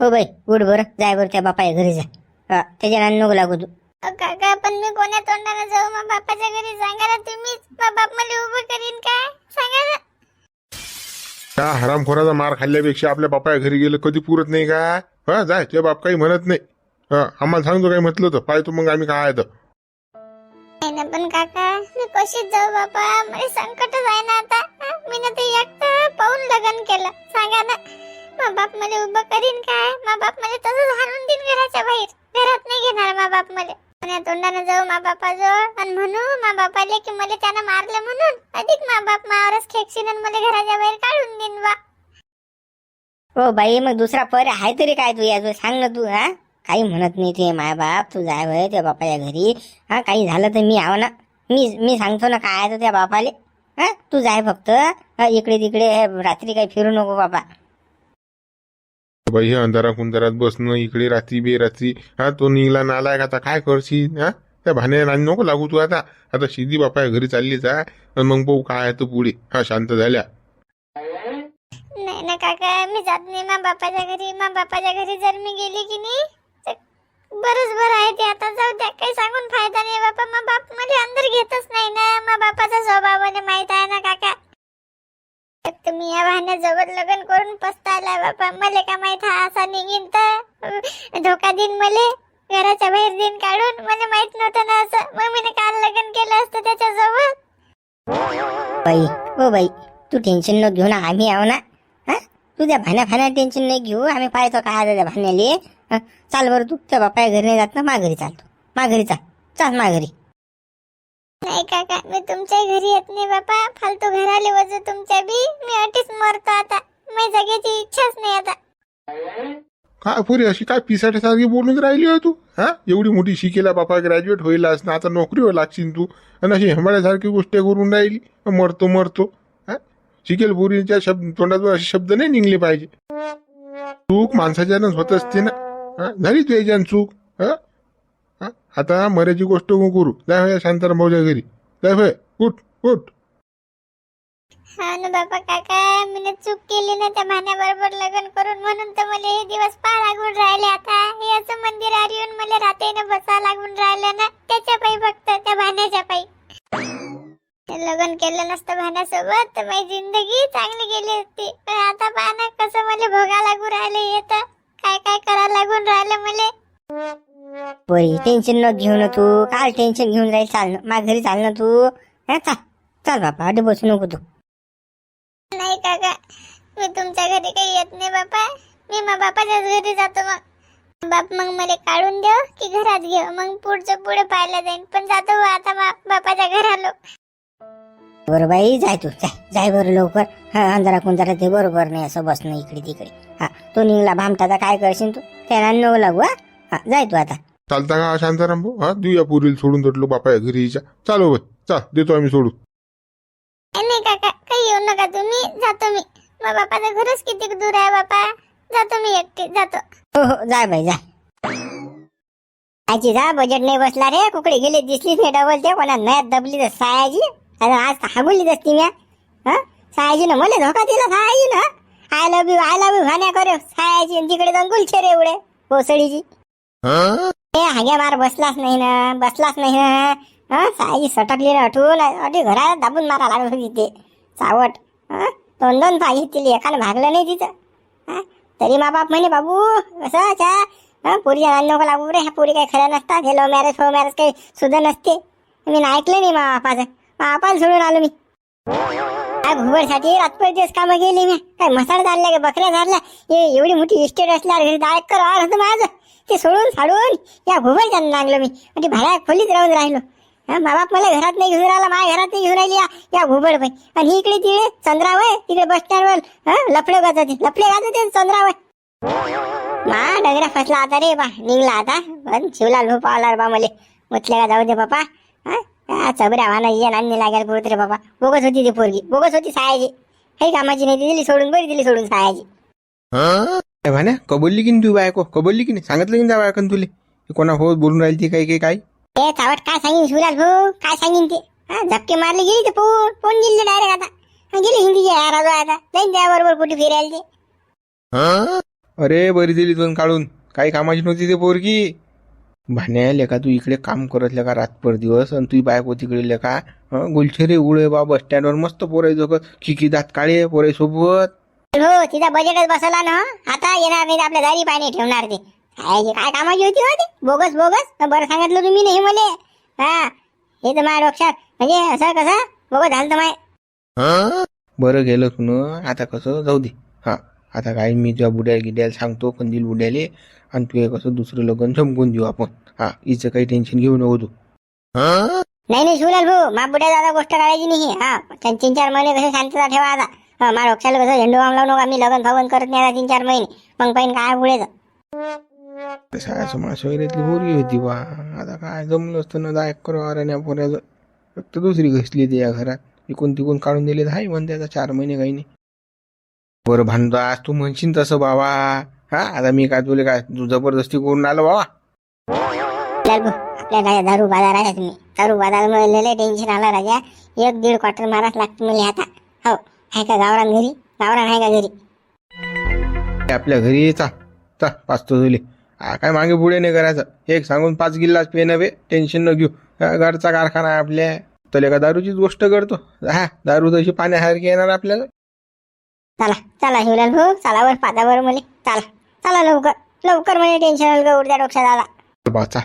हो बाई उठ बरं. जाय बरं त्या बापाच्या घरी जा. हा त्याच्या नको लागू तू. काका पण मी कोण्या तोंडाने जाऊ? मग बापाच्या घरी सांगा ना तुम्हीच. मग बाप मला उभं करीन काय? सांगा ना. त्या हरामखोराचा मार खाल्ल्यापेक्षा आपल्या बापाच्या घरी गेलं कधी पुरत नाही का? हा जाय ते बाप काही म्हणत नाही. हा आम्हाला सांगतो काही म्हटलं तर पाहतो मग आम्ही काय आहे तर. नाही ना पण काका मी कशीच जाऊ बापा? मला संकटच आहे ना आता. मी ना ते एकटं पाहून लग्न केलं. सांगा ना. मा बाप मला उभं करीन काय? मा बाप मला तसंच हाणून देईन घराच्या बाहेर. घरात नाही घेणार मा बाप मला तोंडाने जाऊ मा बापाजवळ आणि म्हणू मा बापाले की मला त्यानं मारलं म्हणून. अधिक मा बाप मावरच खेकशीन आणि मला घराच्या बाहेर काढून देईन बा. हो बाई मग दुसरा पर आहे तरी काय तू? याचं सांग ना तू हा? काही म्हणत नाही ते माय बाप तू जाय वय त्या बापाच्या घरी. हा काही झालं तर मी आव ना. मी मी सांगतो ना काय आहे तर त्या बापाले. हा तू जाय फक्त. इकडे तिकडे रात्री काही फिरू नको बाबा. बाई हे अंधारा कुंधारात बसणं इकडे रात्री बेरात्री हा तो निघला नाला का आता काय करशील हा? त्या भाण्या नाणी नको लागू तू आता. आता शिदी बापा घरी चालली जा मग भाऊ काय आहे तू पुढे. हा शांत झाल्या. नाही ना काका मी जात नाही. मा बापाच्या घरी. मा बापाच्या घरी जर मी गेली की नाही बरंच बरं आहे ते. आता जाऊ द्या काही सांगून फायदा नाही बापा. मा बापमध्ये अंदर घेतच नाही ना. मा बापाचा स्वभावाने माहीत आहे ना काका. तुम्ही मी या वाहनासोबत लग्न करून पस्तायला बापा. मला का माहीत हा असा निघीन तर? धोका देईन मले. घराच्या बाहेर दिन काढून. मला माहीत नव्हतं ना असं. मग मी काल लग्न केलं असतं त्याच्यासोबत बाई हो बाई तू टेन्शन न घेऊ ना. आम्ही आहो ना. हा? तुझ्या भाण्या भाण्या टेन्शन नाही घेऊ. आम्ही पाहतो काय आहे त्या भाण्याले चाल बरं तू त्या बापाच्या घरी नाही जात ना. माघरी चालतो माघरी चाल. चाल माघरी. नाही काका मी तुमच्या घरी येत नाही बापा. फालतू घराले वजू तुमच्या बी. मी अटीच मरतो आता. मी जगायची इच्छाच नाही आता. काय पुरी अशी काय पिसाट्यासारखी बोलून राहिली हो तू? हा? एवढी मोठी शिकेला बापा ग्रॅज्युएट होईल ना आता नोकरीवर लागशील तू. आणि अशी हेमाड्यासारखी गोष्ट करून राहिली. मरतो मरतो. हा? शिकेल पुरीच्या शब्द तोंडातून असे शब्द नाही निघले पाहिजे. चूक माणसाच्यानंच होत असते ना. हा? झाली तू चूक. हा? आता मराठी गोष्ट करू. जाय होय शांताराम भाऊच्या घरी. जाय होय उठ उठ. हा ना बाबा काका मी चूक केली ना त्या भाण्याबरोबर लग्न करून म्हणून तर मला हे दिवस पाहा लागून राहिले आता. हे असं मंदिरावर येऊन मला रात्रीनं बसा लागून राहिलं ना त्याच्या पायी फक्त त्या भाण्याच्या पायी लग्न केलं नसतं भाण्यासोबत तर माझी जिंदगी चांगली गेली असती. पण आता पहा ना कसं मला भोगा लागून राहिले येत काय काय करा लागून राहिलं मला? पोरी टेन्शन न घेऊ ना तू. काय टेन्शन घेऊन जाईल चाल ना मा घरी चाल ना तू. हा चाल चाल बापा अडे बसू नको तू. नाही काका मी तुमच्या घरी काही येत नाही बापा. मी मा बापाच्याच घरी जातो मग. बाप मग मला काढून देव की घरात घेऊ मग पुढचं पुढे पाहायला जाईन. पण जातो आता बापाच्या घरालो. बरं बाई जाय तू जाय जाय बरं लवकर. हा अंधारा कुंधारा ते बरोबर नाही असं बसणं इकडे तिकडे. हा तो निघला भामटाचा काय करशील तू? त्याला नको लागू हा? हा जाय तू आता. चालता का शांताराम भाऊ? हा देऊ या पुरीला सोडून तटलो बापाच्या घरी हिच्या. चालो बाई चाल देतो आम्ही सोडून. नाही, नाही काका काही येऊ नका तुम्ही जातो मी. मा बापाचं घरच किती दूर आहे बापा? जातो मी एकटी जातो. हो हो जाय बाई जाय आजी जा बजेट नाही बसला रे कुकडे गेले दिसलीच नाही डबल ते. कोणा नयात दबली तर सायाजी. अरे आज तर हागुली असती म्या. हा? सायाजी ना मला धोका दिला सायाजी ना I love you I love you भाण्या करे. सायाजी आणि तिकडे जाऊन गुलछे रे एवढे कोसळीची हाग्या मार बसलाच नाही ना बसलाच नाही ना हा? साई सटकली ना अठून अटी घरात दाबून मारा लागत होती ते सावट हा? दोन दोन पाहिजे तिला एकानं भागलं नाही तिचं. हा? तरी मा बाप म्हणे बाबू कसं च्या हा? पोरी नको लागू रे ह्या पोरी काही खऱ्या नसतात हे लव्ह मॅरेज हो मॅरेज काही सुद्धा नसते. मी ना ऐकलं नाही मा बापाचं. मा बापाला सोडून आलो मी. काय घुबडसाठी रातभर दिवस कामं गेली मी. काय मसाला झाल्या का बकऱ्या झाल्या? हे एवढी मोठी इस्टेट असल्यावर घरी डायरेक्ट कर आर होतं माझं. ते सोडून साडून या घुबडच्या लागलो मी. म्हणजे भाड्या खोलीत राहून राहिलो. बाबा बाप मला घरात नाही घेऊन राहिला माझ्या घरात नाही घेऊन राहिली या घुबड बाई. आणि इकडे तिकडे चंद्रावय तिकडे बस स्टँडवर लफडे गाजते लफडे गाजते चंद्रावय मा डगरा फसला आता रे बा. निघला आता. पण शिवला लोप आला रे बा मले. म्हटलं का जाऊ दे बापा. हा? चबऱ्या वाहना ये नांनी लागेल पुरत रे बाबा. बोगस होती ती पोरगी. बोगस होती सायाची काही कामाची नाही ती दिली सोडून बरी दिली सोडून सायाची भाण्या कबुलली की तू बायको? कबुलली की नाही? सांगितलं की नाही त्या बायकन तुले? कोणा हो बोलून राहिली ती काही काही काय ए चावट काय सांगीन शिवलाल भाऊ? काय सांगीन ते? हा झपके मारले गेली ते पोन पोन गेली डायरेक्ट आता? गेली हिंदीच्या राजू आता. जाईन त्या बरोबर कुठे फिरायला ते. अरे बरी दिली दोन काढून. काही कामाची नव्हती ते पोरगी. भाण्या लेका तू इकडे काम करत लेका रातभर दिवस आणि तुझी बायको तिकडे लेका गुलछरे उळे बा बस स्टँडवर मस्त पोराय जोगत खिकी दात काळे पोराय सोबत. हो तिचा बजेटच बसवला ना आता येणार नाही आपल्या दारी पाणी ठेवणार ते. काय कामाची होती हो ती? Bogus bogus? बरं सांगितलं तुम्ही नाही मले. हा हे तर माझ्या डोक्यात. म्हणजे असं कसं? बोगस झालं तर माय. बरं गेलं तू न आता कसं? जाऊ दे. हा आता काय मी तुझ्या बुड्याला गिड्याला सांगतो कंदील बुड्याले आणि तू हे कसं दुसरं लग्न जमकून देऊ आपण. हा हिचं काही टेन्शन घेऊ नको तू. नाही नाही शिवलाल भाऊ मा बुड्या दादा गोष्ट काढायची नाही हा त्यां- तीन चार महिने कसे शांतता ठेवा आता. हा, माझ्या डोक्याला कसं झेंडू आम लावू नका. मी लग्न फगन करत नाही आता तीन चार महिने. मग पाहिजे काय पुढे शाळा समाज वगैरेतली पोरगी होती बा. आता काय जमलं असतं ना दायक करा या पोऱ्याचं. फक्त दुसरी घसली ती या घरात. इकून तिकून काढून दिले तर हाय म्हणते आता चार महिने काही नाही. बरं भांडा तू म्हणशील तसं बाबा. हा आता मी काय तुला काय तू जबरदस्ती करून आलो बाबा. आपल्या राजा दारू बाजार आहे तुम्ही. दारू बाजारमध्ये टेन्शन आलं राजा. एक दीड क्वार्टर माराच लागतो मला आता. हो आहे का गावरान घरी? गावरान आहे का घरी? आपल्या घरी ये चा. तो तुले. हा, काय मागे पुढे नाही करायचं. एक सांगून पाच गिल्लास पे नव्हे टेन्शन न घेऊ. हा, घरचा कारखाना आहे आपल्या. तर का दारूचीच गोष्ट करतो. हा दारू तशी पाण्यासारखी येणार आपल्याला. चला चला शिवलाल भाऊ. चला वर पातावर मला. चला. चला लवकर लवकर म्हणजे टेन्शन आलं का उडत्या डोक्यात आला. बा चा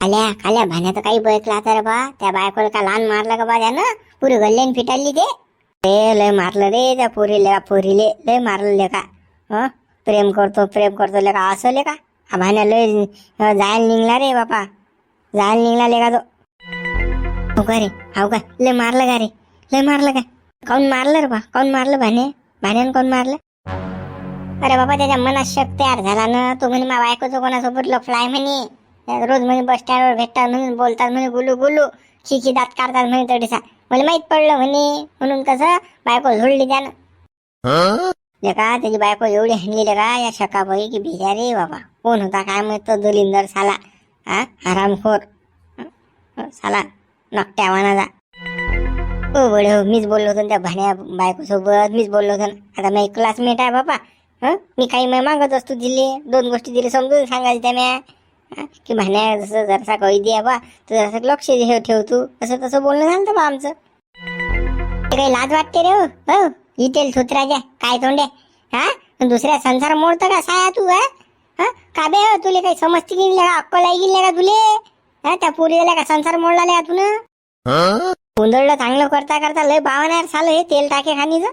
आल्या खाल्या भाण्याचं काही बैकला तर बा त्या बायकोला का लहान मारलं का बा त्यानं? पुरी गल्ल्यान फिटाली ते. ते लय मारलं रे त्या पोरीले पोरीले लय मारलं लेका. हं? प्रेम करतो प्रेम करतो लेका असं लेका. हा भाण्या लय अं, जायला निघला रे बापा. जायला निघला लेका तो. हो का रे? हाव का? लय मारलं का रे? लय मारलं का? काऊन मारलं रे बा? काऊन मारलं भाने भाण्यानं काऊन मारलं? अरे बाबा त्याच्या मनात शक तयार झाला ना. तो म्हणे मा बायकोचं कोणासोबत लफलाय म्हणे. रोज म्हणे बस स्टँडवर भेटतात म्हणून बोलतात म्हणे गुलू गुलू. खिची दात काढतात म्हणे तडीसा. मला माहीत पडलं म्हणे. म्हणून कसं? बायको झोडली त्यानं. लेका त्याची बायको एवढी हंडली लेका या शकाबाई की भिजारे बाबा. कोण होता? काय माहीत? तो दलिंदर साला. हा? हरामखोर. हं? साला. नकट्या वानाचा. हो बडे हो मीच बोललो होतो त्या भाण्या बायको सोबत मीच बोललो होतो आता मी क्लासमेट आहे बापा. हं? मी काही मग मागत असतो दिले दोन गोष्टी दिले समजून सांगायला त्या म्या की भाण्या जसं जरासा कळी दे बा तर जरासं लक्ष हे ठेव तू. असं तसं बोलणं झालं बा आमचं. काही लाज वाटते रे हो? हो? इटेल थुत्राच्या काय तोंडे हा? दुसऱ्या संसार मोडतं का साया तू हा? का बे हो, तुले काही समजते की नाही का अक्कल आहे की नाही का तुले? हा? त्या पुरीला का संसार मोडला तुला गोंधळलं चांगलं करता करता लय बावणार झालं हे तेल टाके खाणीचं.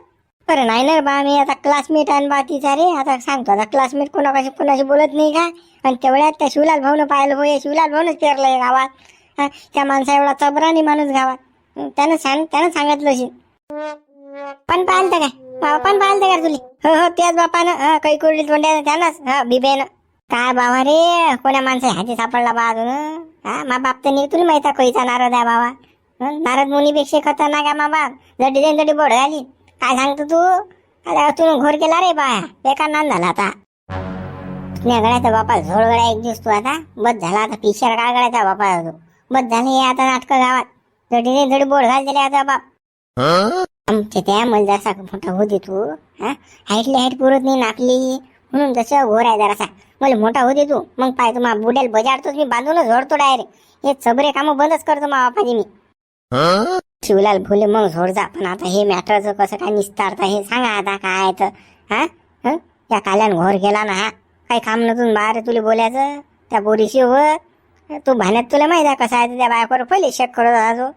बरं नाही ना बा मी आता क्लासमेट आणि बा तिचा रे आता सांगतो आता क्लासमेट कोणाशी कोणाशी बोलत नाही का? आणि तेवढ्यात त्या शिवलाल भाऊनं पाहिलं होय शिवलाल भाऊनच तेरलंय गावात. त्या माणसा एवढा चबरानी माणूस गावात. त्यानं सांग त्यानं सांगितलं असेल पण पाहिलं काय? बाबा पण पाहिलं का तुले? हो हो त्याच बापानं काही कोरडी तोंड्यानं त्यानंच हा बिबेनं. काय बाबा रे कोण्या माणसा हाती सापडला बा अजून? हा मा बाप तर नाही माहिती माहीत कैचा नारद आहे बाबा. नारद मुनीपेक्षा खतरनाक आहे मा बाप जडी जाईन तडी बोड झाली काय सांगतो तू? अरे तू घोर केला रे बा बेकार नान झाला आता. तुझ्या गळ्याचा बापा झोळ गळ्या एक दिवस तू आता. बस झाला आता पिक्चर काय गळ्याचा बापा तू. बस झाली आता नाटक गावात. जडी जाईन तडी बोड घाल दिले आता बाप. आमच्या त्या मला जसा मोठा दे तू. हा? हाईटली हाईट पुरत नाही नाकली. म्हणून जसं घोर आहे जरासा. मला मोठा होते तू. मग पाय तू मा बुड्याला बजाडतोच मी. बांधूनच झोडतो डायरेक्ट हे सबरे कामं बंदच करतो मा बापाजी मी. शिवलाल भोले मग झोड जा. पण आता हे मॅटरचं कसं काय निस्तारता हे सांगा आता काय तर. हा? त्या या काल्यान घोर गेला ना हा. काही काम नसून बाहेर तुला बोलायचं. त्या बोरीशी हो. तू भाण्यात तुला माहीत आहे कसं आहे त्या बायकोवर पहिले शेक करत होता तो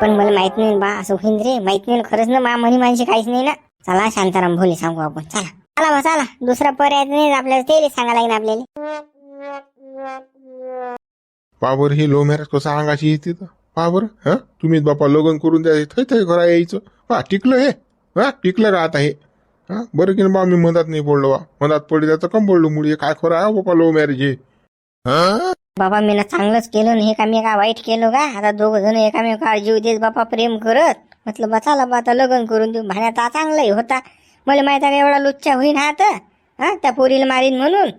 पण मला माहीत नाही बा असं होईन रे. माहीत नाही खरंच ना मा म्हणी माणशी काहीच नाही ना. चला शांताराम भोले सांगू आपण. चला. चला बा चला. दुसरा पर्याय नाही आपल्याला तेच सांगा लागेल आपल्याला. बाबर ही लो मॅरेज कसं अंगाशी येते तर? पावर हा? तुम्हीच बापा लग्न करून द्या थै थै घरा यायचं. हा टिकलं हे हा? टिकलं राहत आहे. हे? हा बरं की ना बा मी मधात नाही पडलो बा. मधात पडली त्याचं कम पडलो मुळे काय खरं आहे? बापा लो मॅरेज हे हा? बाबा मी ना चांगलंच केलं आणि हे का मी का वाईट केलं का? आता दोघं जण एकामेकावर जीव देत बापा प्रेम करत. म्हटलं बा चला बा आता लग्न करून देऊ. भाण्यात आता चांगलाही होता. मला माहीत आहे का एवढा लुच्चा होईन हा आता हा? त्या पोरीला मारीन म्हणून.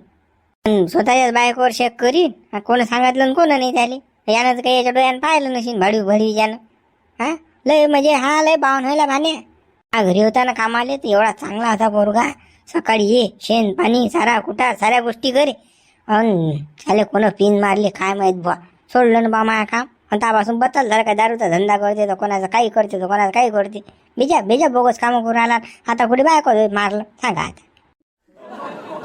स्वतःच्याच बायकोवर शेक करीन. हा कोण सांगितलं आणि कोण नाही त्याले? यानं तर काही याच्या डोळ्यानं पाहिलं नशीन भाडू भडी यानं. हा? लय म्हणजे हा लय बावन व्हायला भाने हा घरी होताना कामाले तर एवढा चांगला होता पोरगा. सकाळी ये शेण पाणी सारा कुठा साऱ्या गोष्टी करे अन त्याले कोण पिन मारले काय माहीत बा सोडलं ना बा माया काम. आणि त्यापासून बत्ताल झालं काय दारूचा धंदा करते तर कोणाचा काही करते तर कोणाचा काही करते. बेजा बेजा बोगस कामं करून आला. आता कुठे बायको मारलं? सांगा आता.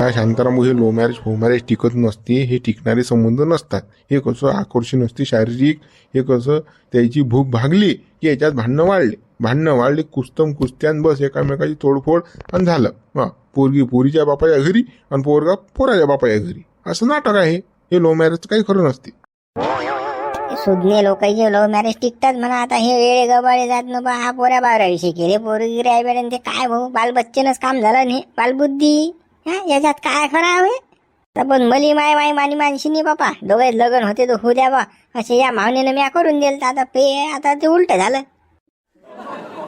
हा शांताराम हे लो मॅरेज हो मॅरेज टिकत नसते हे टिकणारे संबंध नसतात. हे कसं आकर्षण असते शारीरिक हे कसं त्याची भूक भागली की याच्यात भांडणं वाढले. भांडणं वाढले कुस्तम कुस्त्यान बस एकामेकाची तोडफोड आणि झालं. हा पोरगी पोरीच्या बापाच्या घरी आणि पोरगा पोराच्या बापाच्या घरी. असं नाटक आहे. हे लो मॅरेज काही खरं नसते. सुज्ञ लोकांचे लव्ह मॅरेज टिकतात म्हणा. आता हे वेळे गबाळे जात न बा हा पोऱ्या बाराविषयी केले. पोरगिरी आई ते काय भाऊ? बालबच्चनच काम झालं नाही बालबुद्धी. हा याच्यात काय खरं आहे? तर पण मली माय माय मानी मानशी नाही बापा दोघे लग्न होते तर होऊ द्या बा. असे या भावनेनं म्या करून दिलं. तर आता पे आता ते उलट झालं.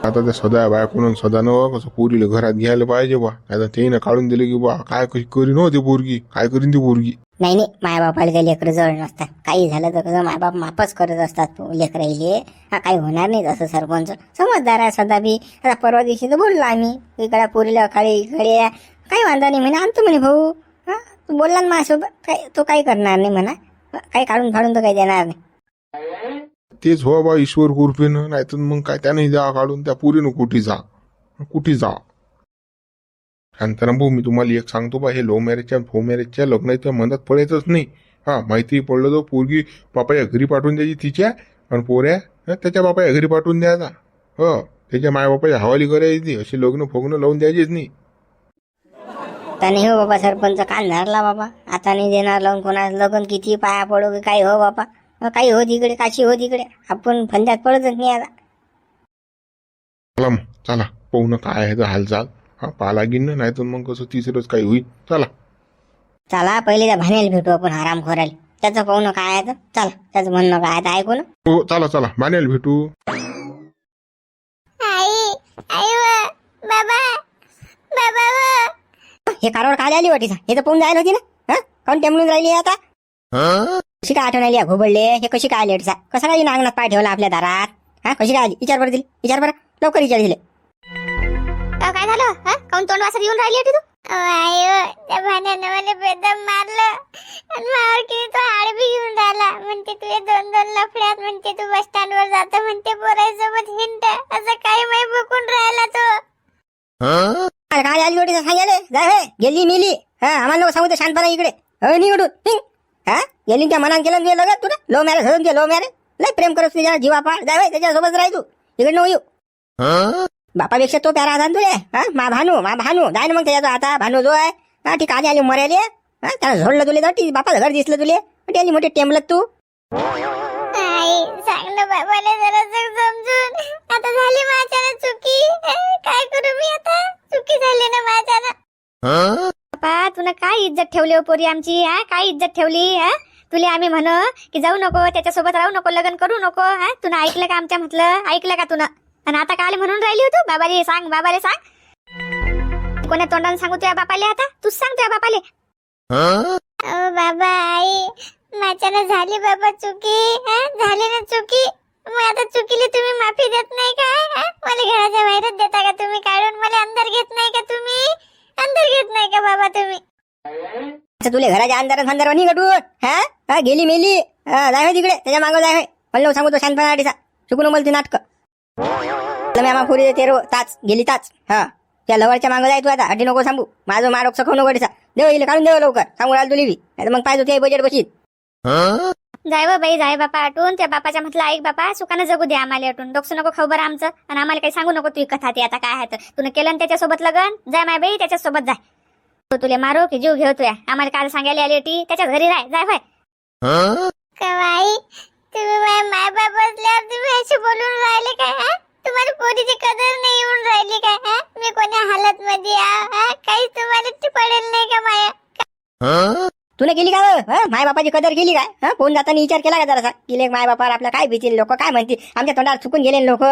आता त्या सदा बायकोनं सदा न कसं पोरीला घरात घ्यायला पाहिजे बा. आता ते काढून दिले की बा काय कशी करीन हो ती पोरगी? काय करीन ती पोरगी? नाही नाही. मायबापाला काही लेकरं जवळ नसतात. काही झालं तर कसं मायबाप माफच करत असतात. लेकराईले. हा काही होणार नाही तसं सरपंच. समजदार आहे सदा बी आता परवा दिवशी तर बोललो आम्ही. इकडे पोरीला काळी इकडे काही वांधा नाही म्हणे. आणतो म्हणे भाऊ. हा? तू बोलला ना माझ्यासोबत. काय तो काही करणार नाही म्हणा. काही काढून फाडून तर काही देणार नाही. तेच हो बा ईश्वर कृपेनं नाही तर मग काय? त्याने जा काढून त्या पुरीनं कुठे जा? कुठे जा? शांताराम भाऊ मी तुम्हाला एक सांगतो बा हे लो मॅरेजच्या फो मॅरेजच्या लग्नाच्या मनात पडायचंच नाही. हा माहिती पडलं तर पोरगी बापाच्या घरी पाठवून द्यायची तिच्या आणि पोऱ्या त्याच्या बापाच्या घरी पाठवून द्यायचा हो त्याच्या मायबापाच्या हवाली करायची अशी लग्न फोगणं लावून द्यायचीच नाही. आता नाही हो बाबा सरपंच कान धरला बाबा. आता नाही देणार लावून कोणाचं लग्न किती पाया पडो की काही हो बाबा. काही हो तिकडे काशी हो तिकडे. आपण फंद्यात पडतच नाही आता. चला मग चला. पाहू ना काय आहे तर हालचाल. हा पाहा लागीन ना नाही तर मग कसं तिसरंच काही होईल. चला. चला पहिले त्या भाण्याला भेटू आपण आराम करायला त्याचं पाहून काय आहे तर चला त्याचं म्हणणं काय आहे तर ऐकू ना. हो चला चला. मानेल भेटू. आई आई व बाबा बाबा व. हे कारवार काय आली वाटीचा हे तर पाहून जायला होती ना? हा? काऊन टेमलून राहिली आता? कशी काय आठवण आली घोबडले? हे कशी काय आली अडीचा कसा काय नांगणात पाय ठेवला आपल्या दारात? हा? कशी काय आली? विचार बरं दिली विचार बरं. लवकर विचार दिले काय झालं? हा? काऊन तोंड वासर येऊन राहिली होती तू? आई व त्या भाण्यानं मला बेदम मारलं. आणि मावर किती तो हाड बी घेऊन राहिला. म्हणते तू हे दोन दोन लफड्यात म्हणते तू बस स्टँड वर जातो. म्हणते हिंट असं काही माही बकून राहिला तो. अरे सांगायले? जाय हे गेली मिली हा आम्हाला नको सांगू ते शांतपणा इकडे. हो निघडून हिंग. हा गेली त्या मनान केलं तुझ्या लगत तुला. लो मॅरेज होऊन लो मॅरेज लय प्रेम करत तुझ्या जीवा पाळ जाय होय, त्याच्यासोबत राह तू. इकडे नको येऊ. बापापेक्षा तो प्यारा आधान तुले. हा मा भानू मा भानू. जाय ना मग त्याच्या आता भानू जो आहे. हा ती काली आली मरायले हा त्याला झोडलं तुले तर ती बापाचं घर दिसलं तुले. ती आली मोठी टेमलत तू. आई बाबाला जरा समजून. आता झाली माझ्या चुकी. काय करू मी आता चुकी झाली ना माझ्यानं बापा तुला काय इज्जत ठेवली हो पोरी आमची हा? काय इज्जत ठेवली हा? तुला आम्ही म्हण की जाऊ नको त्याच्यासोबत राहू नको लग्न करू नको हा? तुला ऐकलं का आमच्या म्हटलं? ऐकलं का तुला आणि आता काल म्हणून राहिली होतो बाबाले सांग बाबाले सांग. कोण्या तोंडाने सांगू तुझ्या बापाले आता? तूच सांग तुझ्या बापाले. बाबा आई माझ्यानं झाली बाबा चुकी झाली ना चुकी. मग आता चुकीली तुम्ही माफी देत नाही का मला घराच्या बाहेरच देता का तुम्ही? काढून मला अंदर घेत नाही का तुम्ही अंदर घेत नाही का बाबा तुम्ही असं तुले घराच्या अंधारात अंधार निघटून हा? हा गेली मेली. जाय होय तिकडे. त्याच्या मागं जाय होय. म्हणलं सांगू तो शांतपणा चुकून बोलते नाटक. आम्हा पुरी तेरो ताच. गेली ताच. हा. त्या लवरच्या मागं जाय तू आता. हटी नको सांगू. माझं मारोक सखव नको अडीचा देव येईल काढून देव लवकर. सांगू राहिलो तुली बी. मग पाहिजे ते बजेट बशीत. जाय बाई जाय बापा आटून. त्या बापाच्या म्हटलं ऐक बापा सुखानं जगू दे आम्हाला आटून. डोकसू नको खबर आमचं. आणि आम्हाला काही सांगू नको. तुझी कथा ते आता काय आहे तर. तुला केलं त्याच्यासोबत लगन? जाय माय बाई त्याच्यासोबत जाय. तुला मारो की जीव घेतोय आम्हाला काल सांगायला आली होती त्याच्याच घरी राय जाय भाई कवाई तुम्ही माय माय बाप असल्यावर तुम्ही असे बोलून राहिले काय तुम्हाला पोरीची कदर नाही येऊन राहिली काय मी कोण्या हालत मध्ये काही तुम्हाला ती पडेल नाही का माया? तुला केली का? हं? माय बापाची कदर केली काय हं? फोन जाताना विचार केला का जरासा? की माय बापावर आपल्या काय भीतील लोक काय म्हणतील? आमच्या तोंडात चुकून गेले लोक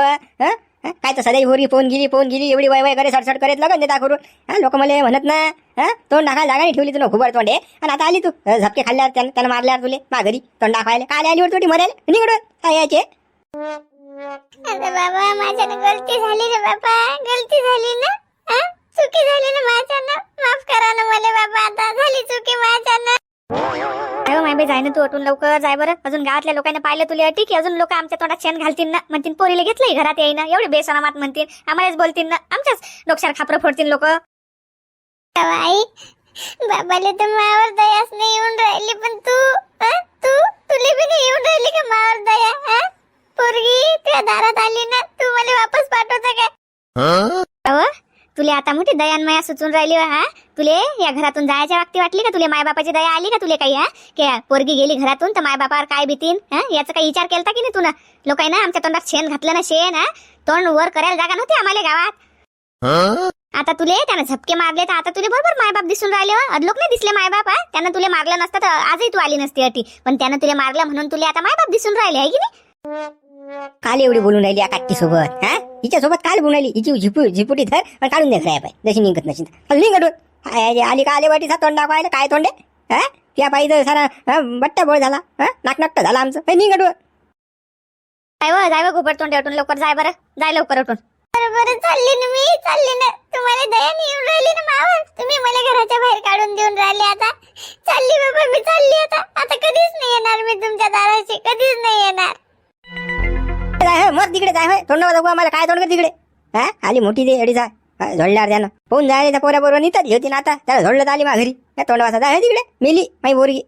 काय तर सदैव होरी फोन गेली फोन गेली एवढी वय वय करे सडसड करेत लगन देता करून लोक मला म्हणत ना तोंड टाकायला जागा नाही ठेवली तुला खुबर तोंडे आणि आता आली तू झपके खाल्ल्यावर त्यानं त्यानं मारल्यावर तुले मा घरी तोंड दाखवायला काय आली वर तुझी मरेल काय यायचे. अरे बाबा माझ्यानं गलती झाली रे बाबा. गलती झाली ना? चुकी झाली ना माझ्यानं? माफ करा ना मला बाबा आता झाली चुकी माझ्यानं. अरे माय बाई जाय ना तू उठून लवकर जाय बरं. अजून गावातल्या लोकांना पाहिलं तुला ठीक आहे? अजून लोक आमच्या तोंडात शेण घालतील ना. म्हणतील पोरीला घेतलंय घरात येईना एवढे बेसनामात म्हणतील. आम्हालाच बोलतील ना. आमच्याच डोक्यावर खापरं फोडतील लोक. आई बाबाले तर मावर दयाच नाही येऊन राहिली. पण तू? तू तुले बी नाही येऊन राहिली का मावर दया हा पोरगी तुझ्या दारात आली ना. तू मला वापस पाठवता तुला आता मोठी दयानमया सुचून राहिली हा? तुले या घरातून जायच्या वागती वाटली का तुले? मायबापाची दया आली का तुले काही हा? की पोरगी गेली घरातून तर मायबापावर काय भीतीन हा? याचा काही विचार केला की नाही तुला लोकांना आमच्या तोंडात शेण घातलं ना शेण हा? तोंड वर करायला जागा नव्हती आम्हाला गावात. आता तुले त्यानं झपके मारले तर आता तुले बरोबर मायबाप दिसून राहिले अदलोक नाही दिसले मायबाप हा? त्यानं तुले मारलं नसतं तर आजही तू आली नसती अटी. पण त्यानं तुले मारलं म्हणून तुले आता मायबाप दिसून राहिले आहे की नाही? काल एवढी बोलून राहिली या सोबत हा? हिच्या सोबत काल बोलून राहिली हिची झिपू झिपुटी धर आणि काढून दे साहेब जशी निघत नशील तर. निघ गडून हाय, आली का आली वाटीचा तोंड दाखवायला? काय तोंडे हा? त्या पाहिजे सारा बट्टा बोळ झाला. हा? नाकनाकट झाला आमचं. निघ गडून जाय व जाय व घुबड तोंड उठून लवकर जाय बरं. जाय लवकर उठून. बरं बरं चालली ना मी चालली ना. तुम्हाला दया नाही येऊन राहिली ना मावर तुम्ही मला घराच्या बाहेर काढून देऊन राहिले आता. चालली बाबा मी चालली आता. आता कधीच नाही येणार मी तुमच्या दाराशी. कधीच नाही येणार. जाय होय, तिकडे जाय तोंडावर जाऊ आम्हाला काय तोंड तिकडे. हा? आली मोठी दे अडीचा झोडल्यावर त्यानं पोहून जायला त्या पोऱ्या बरोबर निघतात होती ना आता त्याला झोडलं आली मा घरी त्या जाय तिकडे. मेली माई बोरगी